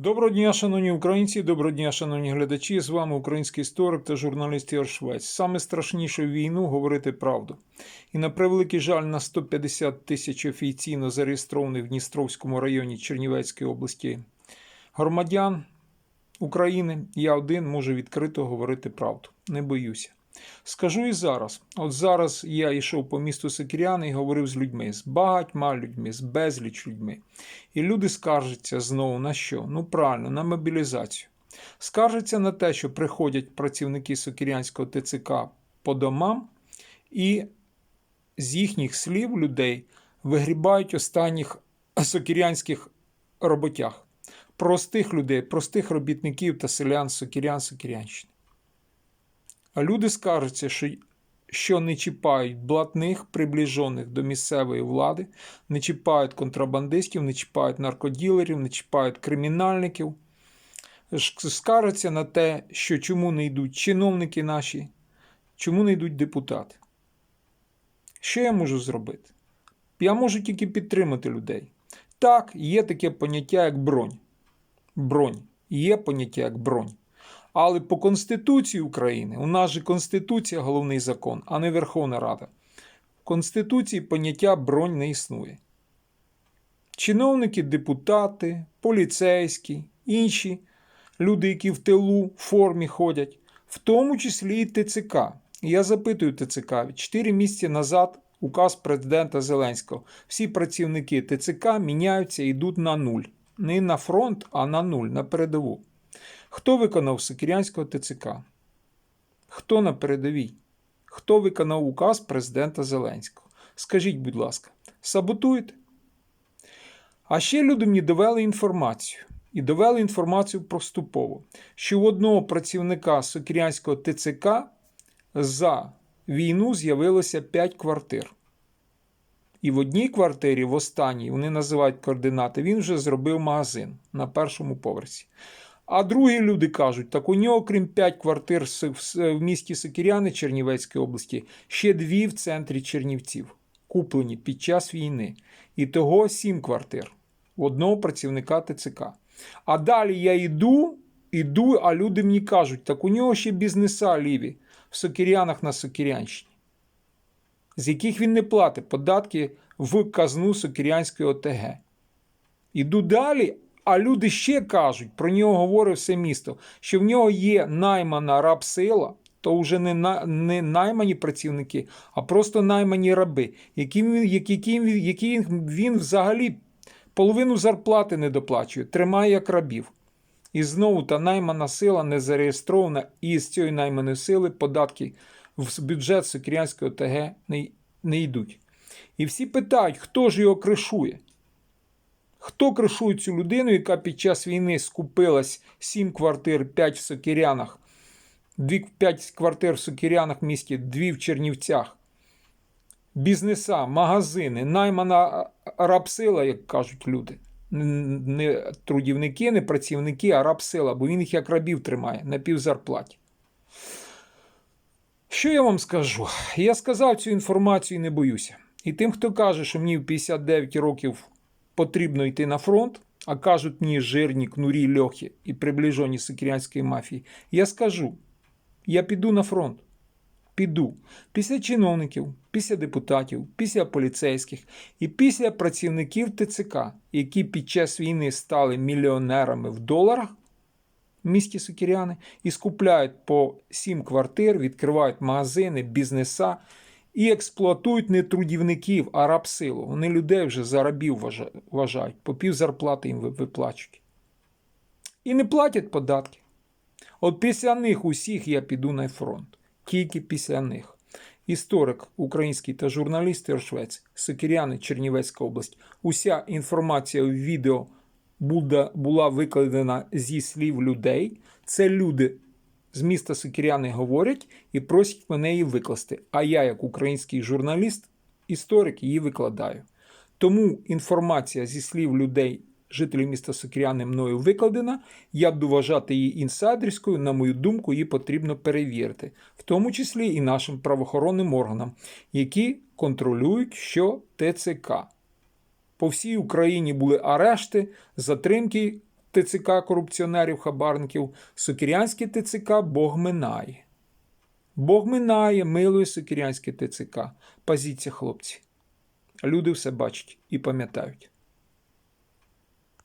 Доброго дня, шановні українці, доброго дня, шановні глядачі. З вами український історик та журналіст Ігор Швець. Саме страшніше війну говорити правду. І на превеликий жаль, на 150 тисяч офіційно зареєстрованих в Дністровському районі Чернівецької області громадян України. Я один можу відкрито говорити правду. Не боюся. Скажу і зараз. От зараз я йшов по місту Сокіряни і говорив з людьми, з багатьма людьми, з безліч людьми. І люди скаржаться знову на що? Ну правильно, на мобілізацію. Скаржаться на те, що приходять працівники Сокірянського ТЦК по домам, і з їхніх слів людей вигрібають останніх сокірянських роботяг, простих людей, простих робітників та селян Сокірян Сокірянщини. А люди скаржаться, що, що не чіпають блатних, приближених до місцевої влади, не чіпають контрабандистів, не чіпають наркоділерів, не чіпають кримінальників. Скаржаться на те, що чому не йдуть чиновники наші, чому не йдуть депутати. Що я можу зробити? Я можу тільки підтримати людей. Так, є таке поняття, як бронь. Бронь. Є поняття як бронь. Але по Конституції України, у нас же Конституція головний закон, а не Верховна Рада. В Конституції поняття бронь не існує. Чиновники, депутати, поліцейські, інші люди, які в тилу в формі ходять, в тому числі і ТЦК. Я запитую ТЦК, 4 місяці назад указ президента Зеленського. Всі працівники ТЦК міняються і йдуть на нуль. Не на фронт, а на нуль, на передову. Хто виконав Сокірянського ТЦК? Хто на передовій? Хто виконав указ президента Зеленського? Скажіть, будь ласка, саботуєте? А ще люди мені довели інформацію. І довели інформацію проступово, що у одного працівника Сокірянського ТЦК за війну з'явилося 5 квартир. І в одній квартирі, в останній, вони називають координати, він вже зробив магазин на першому поверсі. А другі люди кажуть, так у нього, крім 5 квартир в місті Сокіряни Чернівецької області, ще дві в центрі Чернівців, куплені під час війни. І того 7 квартир одного працівника ТЦК. А далі я йду, іду, а люди мені кажуть, так у нього ще бізнеса ліві в Сокірянах на Сокірянщині, з яких він не платить податки в казну Сокірянської ОТГ. Іду далі, а люди ще кажуть, про нього говорить все місто, що в нього є наймана рабсила, то вже не, на, не наймані працівники, а просто наймані раби, яким, яким, він- він взагалі половину зарплати не доплачує, тримає як рабів. І знову та наймана сила не зареєстрована, і з цієї найманої сили податки в бюджет Сокірянської ОТГ не, не йдуть. І всі питають, хто ж його кришує? Хто кришує цю людину, яка під час війни скупилась 7 квартир, 5 в Сокірянах, 5 квартир в Сокірянах місті, 2 в Чернівцях, бізнеса, магазини, наймана рабсила, як кажуть люди. Не трудівники, не працівники, а рабсила, бо він їх як рабів тримає на півзарплаті. Що я вам скажу? Я сказав цю інформацію і не боюся. І тим, хто каже, що мені в 59 років потрібно йти на фронт, а кажуть мені жирні кнурі льохи і приближені сикірянської мафії, я скажу: я піду на фронт. Піду після чиновників, після депутатів, після поліцейських і після працівників ТЦК, які під час війни стали мільйонерами в доларах в місті Сокіряни і скупляють по 7 квартир, відкривають магазини, бізнеса і експлуатують не трудівників, а рабсилу. Вони людей вже за рабів вважають, по пів зарплати їм ви- виплачують. І не платять податки. От після них усіх я піду на фронт. Тільки після них. Історик український та журналіст Іршвець, Сокіряни, Чернівецька область. Уся інформація в відео була викладена зі слів людей. Це люди з міста Сокіряни говорять і просять мене її викласти. А я, як український журналіст, історик, її викладаю. Тому інформація зі слів людей, жителів міста Сокіряни, мною викладена. Я буду вважати її інсайдерською. На мою думку, її потрібно перевірити, в тому числі і нашим правоохоронним органам, які контролюють, що ТЦК. По всій Україні були арешти, затримки ТЦК корупціонерів, хабарників, Сокірянське ТЦК Бог минає. Бог минає, милує Сокірянське ТЦК. Пазіться, хлопці. Люди все бачать і пам'ятають.